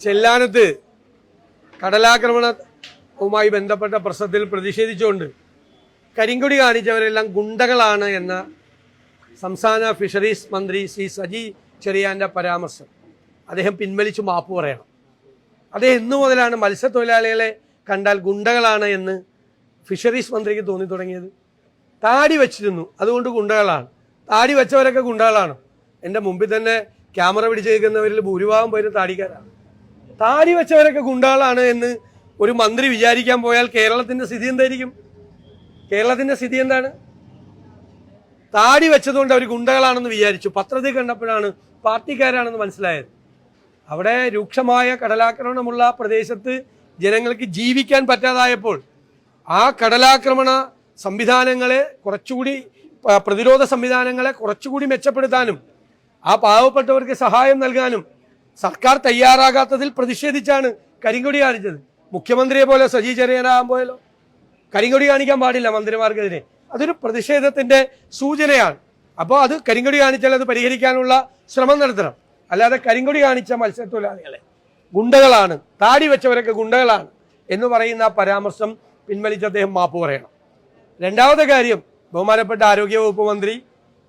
ചെല്ലാനത്ത് കടലാക്രമണവുമായി ബന്ധപ്പെട്ട പ്രശ്നത്തിൽ പ്രതിഷേധിച്ചുകൊണ്ട് കരിങ്കൊടി കാണിച്ചവരെല്ലാം ഗുണ്ടകളാണ് എന്ന സംസ്ഥാന ഫിഷറീസ് മന്ത്രി ശ്രീ സജി ചെറിയാന്റെ പരാമർശം. അദ്ദേഹം പിൻവലിച്ചു മാപ്പ് പറയണം. അദ്ദേഹം എന്നു മുതലാണ് മത്സ്യത്തൊഴിലാളികളെ കണ്ടാൽ ഗുണ്ടകളാണ് എന്ന് ഫിഷറീസ് മന്ത്രിക്ക് തോന്നി തുടങ്ങിയത്. താടി വെച്ചിരുന്നു. അതുകൊണ്ട് ഗുണ്ടകളാണ്. താടി വെച്ചവരൊക്കെ ഗുണ്ടകളാണ്. എന്റെ മുമ്പിൽ തന്നെ ക്യാമറ പിടിച്ചേക്കുന്നവരിൽ ഭൂരിഭാഗം പേര് താടിക്കാരാണ്. താടി വെച്ചവരൊക്കെ ഗുണ്ടകളാണ് എന്ന് ഒരു മന്ത്രി വിചാരിക്കാൻ പോയാൽ കേരളത്തിന്റെ സ്ഥിതി എന്തായിരിക്കും? കേരളത്തിന്റെ സ്ഥിതി എന്താണ്? താടി വെച്ചതുകൊണ്ട് അവർ ഗുണ്ടകളാണെന്ന് വിചാരിച്ചു. പത്രത്തിൽ കണ്ടപ്പോഴാണ് പാർട്ടിക്കാരാണെന്ന് മനസ്സിലായത്. അവിടെ രൂക്ഷമായ കടലാക്രമണമുള്ള പ്രദേശത്ത് ജനങ്ങൾക്ക് ജീവിക്കാൻ പറ്റാതായപ്പോൾ ആ കടലാക്രമണ സംവിധാനങ്ങളെ കുറച്ചുകൂടി പ്രതിരോധ സംവിധാനങ്ങളെ കുറച്ചുകൂടി മെച്ചപ്പെടുത്താനും ആ പാവപ്പെട്ടവർക്ക് സഹായം നൽകാനും സർക്കാർ തയ്യാറാകാത്തതിൽ പ്രതിഷേധിച്ചാണ് കരിങ്കൊടി കാണിച്ചത്. മുഖ്യമന്ത്രിയെ പോലെ സജി ചെറിയനാകാൻ പോയല്ലോ. കരിങ്കൊടി കാണിക്കാൻ പാടില്ല മന്ത്രിമാർക്കെതിരെ. അതൊരു പ്രതിഷേധത്തിന്റെ സൂചനയാണ്. അപ്പോൾ അത് കരിങ്കൊടി കാണിച്ചാൽ അത് പരിഹരിക്കാനുള്ള ശ്രമം നടത്തണം. അല്ലാതെ കരിങ്കൊടി കാണിച്ച മത്സ്യത്തൊഴിലാളികളെ ഗുണ്ടകളാണ് താടി വെച്ചവരൊക്കെ ഗുണ്ടകളാണ് എന്ന് പറയുന്ന പരാമർശം പിൻവലിച്ച് അദ്ദേഹം മാപ്പ് പറയണം. രണ്ടാമത്തെ കാര്യം ബഹുമാനപ്പെട്ട ആരോഗ്യവകുപ്പ് മന്ത്രി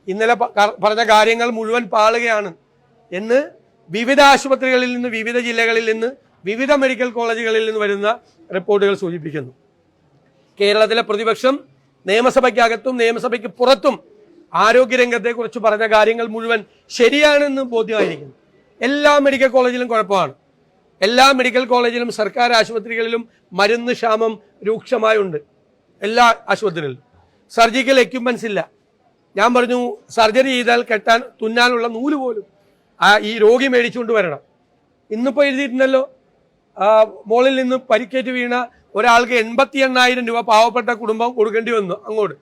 ഇന്നലെ പറഞ്ഞ കാര്യങ്ങൾ മുഴുവൻ പാളുകയാണ് എന്ന് വിവിധ ആശുപത്രികളിൽ നിന്ന് വിവിധ ജില്ലകളിൽ നിന്ന് വിവിധ മെഡിക്കൽ കോളേജുകളിൽ നിന്ന് വരുന്ന റിപ്പോർട്ടുകൾ സൂചിപ്പിക്കുന്നു. കേരളത്തിലെ പ്രതിപക്ഷം നിയമസഭയ്ക്കകത്തും നിയമസഭയ്ക്ക് പുറത്തും ആരോഗ്യരംഗത്തെക്കുറിച്ച് പറഞ്ഞ കാര്യങ്ങൾ മുഴുവൻ ശരിയാണെന്ന് ബോധ്യമായിരിക്കുന്നു. എല്ലാ മെഡിക്കൽ കോളേജിലും കുഴപ്പമാണ്. എല്ലാ മെഡിക്കൽ കോളേജിലും സർക്കാർ ആശുപത്രികളിലും മരുന്ന് ക്ഷാമം രൂക്ഷമായുണ്ട്. എല്ലാ ആശുപത്രികളിലും. സർജിക്കൽ എക്യുപ്മെന്റ്സ് ഇല്ല. ഞാൻ പറഞ്ഞു സർജറി ചെയ്താൽ കെട്ടാൻ തുന്നാനുള്ള നൂൽ പോലും ആ ഈ രോഗി മേടിച്ചുകൊണ്ട് വരണം. ഇന്നിപ്പോൾ എഴുതിയിട്ടുണ്ടല്ലോ മോളിൽ നിന്ന് പരിക്കേറ്റ് വീണ ഒരാൾക്ക് എൺപത്തി എണ്ണായിരം രൂപ പാവപ്പെട്ട കുടുംബം കൊടുക്കേണ്ടി വന്നു അങ്ങോട്ട്.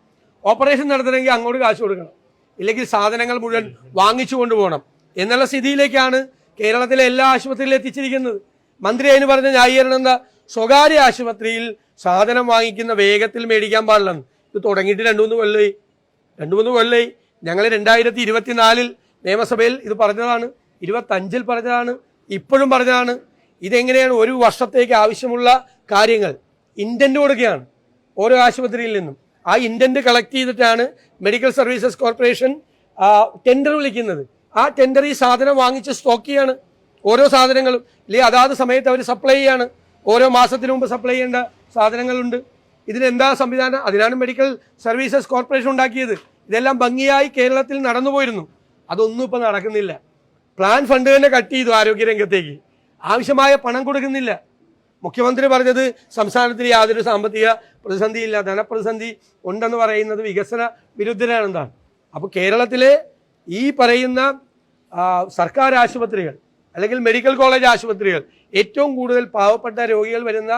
ഓപ്പറേഷൻ നടത്തണമെങ്കിൽ അങ്ങോട്ട് കാശ് കൊടുക്കണം. ഇല്ലെങ്കിൽ സാധനങ്ങൾ മുഴുവൻ വാങ്ങിച്ചു കൊണ്ടുപോകണം എന്നുള്ള സ്ഥിതിയിലേക്കാണ് കേരളത്തിലെ എല്ലാ ആശുപത്രിയിലും എത്തിച്ചിരിക്കുന്നത്. മന്ത്രി അതിന് പറഞ്ഞ ന്യായീകരണം എന്താ? സ്വകാര്യ ആശുപത്രിയിൽ സാധനം വാങ്ങിക്കുന്ന വേഗത്തിൽ മേടിക്കാൻ പാടില്ലെന്ന്. ഇത് തുടങ്ങിയിട്ട് രണ്ടു മൂന്ന് കൊല്ലമായി. രണ്ടു മൂന്ന് കൊല്ലമായി. ഞങ്ങൾ രണ്ടായിരത്തി ഇരുപത്തിനാലിൽ നിയമസഭയിൽ ഇത് പറഞ്ഞതാണ് ഇരുപത്തഞ്ചിൽ പറഞ്ഞതാണ് ഇപ്പോഴും പറഞ്ഞതാണ്. ഇതെങ്ങനെയാണ് ഒരു വർഷത്തേക്ക് ആവശ്യമുള്ള കാര്യങ്ങൾ ഇന്റന്റ് കൊടുക്കുകയാണ് ഓരോ ആശുപത്രിയിൽ നിന്നും. ആ ഇന്റന്റ് കളക്ട് ചെയ്തിട്ടാണ് മെഡിക്കൽ സർവീസസ് കോർപ്പറേഷൻ ടെൻഡർ വിളിക്കുന്നത്. ആ ടെൻഡർ ഈ സാധനം വാങ്ങിച്ച് സ്റ്റോക്ക് ചെയ്യാണ് ഓരോ സാധനങ്ങളും. ഇല്ലേ അതാത് സമയത്ത് അവർ സപ്ലൈ ചെയ്യാണ്. ഓരോ മാസത്തിന് മുമ്പ് സപ്ലൈ ചെയ്യേണ്ട സാധനങ്ങളുണ്ട്. ഇതിനെന്താ സംവിധാനം? അതിനാണ് മെഡിക്കൽ സർവീസസ് കോർപ്പറേഷൻ ഉണ്ടാക്കിയത്. ഇതെല്ലാം ഭംഗിയായി കേരളത്തിൽ നടന്നു പോയിരുന്നു അതൊന്നും ഇപ്പം നടക്കുന്നില്ല. പ്ലാൻ ഫണ്ട് തന്നെ കട്ട് ചെയ്തു ആരോഗ്യരംഗത്തേക്ക്. ആവശ്യമായ പണം കൊടുക്കുന്നില്ല. മുഖ്യമന്ത്രി പറഞ്ഞത് സംസ്ഥാനത്തിന് യാതൊരു സാമ്പത്തിക പ്രതിസന്ധിയില്ല ധനപ്രതിസന്ധി ഉണ്ടെന്ന് പറയുന്നത് വികസന വിരുദ്ധരാണെന്നാണ്. അപ്പോൾ കേരളത്തിലെ ഈ പറയുന്ന സർക്കാർ ആശുപത്രികൾ അല്ലെങ്കിൽ മെഡിക്കൽ കോളേജ് ആശുപത്രികൾ ഏറ്റവും കൂടുതൽ പാവപ്പെട്ട രോഗികൾ വരുന്ന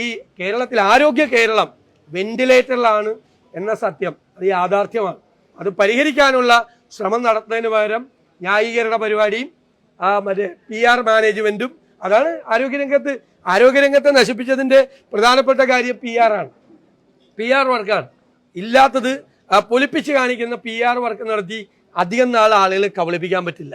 ഈ കേരളത്തിൽ ആരോഗ്യ കേരളം വെന്റിലേറ്ററിലാണ് എന്ന സത്യം. അത് യാഥാർത്ഥ്യമാണ്. അത് പരിഹരിക്കാനുള്ള ശ്രമം നടത്തുന്നതിന് പകരം ന്യായീകരണ പരിപാടിയും മറ്റേ പി ആർ മാനേജ്മെന്റും അതാണ് ആരോഗ്യരംഗത്ത് ആരോഗ്യരംഗത്തെ നശിപ്പിച്ചതിന്റെ പ്രധാനപ്പെട്ട കാര്യം പി ആർ ആണ്. പി ആർ വർക്കാണ് ഇല്ലാത്തത് പൊലിപ്പിച്ച് കാണിക്കുന്ന പി ആർ വർക്ക് നടത്തി അധികം നാൾ ആളുകളെ കബളിപ്പിക്കാൻ പറ്റില്ല.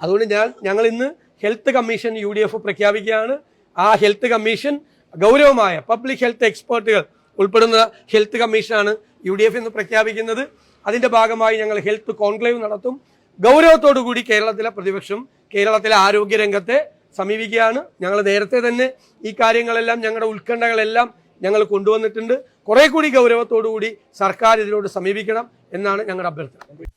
അതുകൊണ്ട് ഞാൻ ഞങ്ങൾ ഇന്ന് health commission U D F പ്രഖ്യാപിക്കുകയാണ്. ആ ഹെൽത്ത് കമ്മീഷൻ ഗൗരവമായ പബ്ലിക് ഹെൽത്ത് എക്സ്പേർട്ടുകൾ ഉൾപ്പെടുന്ന ഹെൽത്ത് കമ്മീഷനാണ് യു ഡി എഫ് ഇന്ന് പ്രഖ്യാപിക്കുന്നത്. അതിന്റെ ഭാഗമായി ഞങ്ങൾ ഹെൽത്ത് കോൺക്ലേവ് നടത്തും. ഗൗരവത്തോടു കൂടി കേരളത്തിലെ പ്രതിപക്ഷം കേരളത്തിലെ ആരോഗ്യരംഗത്തെ സമീപിക്കുകയാണ്. ഞങ്ങൾ നേരത്തെ തന്നെ ഈ കാര്യങ്ങളെല്ലാം ഞങ്ങളുടെ ഉത്കണ്ഠകളെല്ലാം ഞങ്ങൾ കൊണ്ടുവന്നിട്ടുണ്ട്. കുറെ കൂടി ഗൗരവത്തോടു കൂടി സർക്കാർ ഇതിനോട് സമീപിക്കണം എന്നാണ് ഞങ്ങളുടെ അഭ്യർത്ഥന.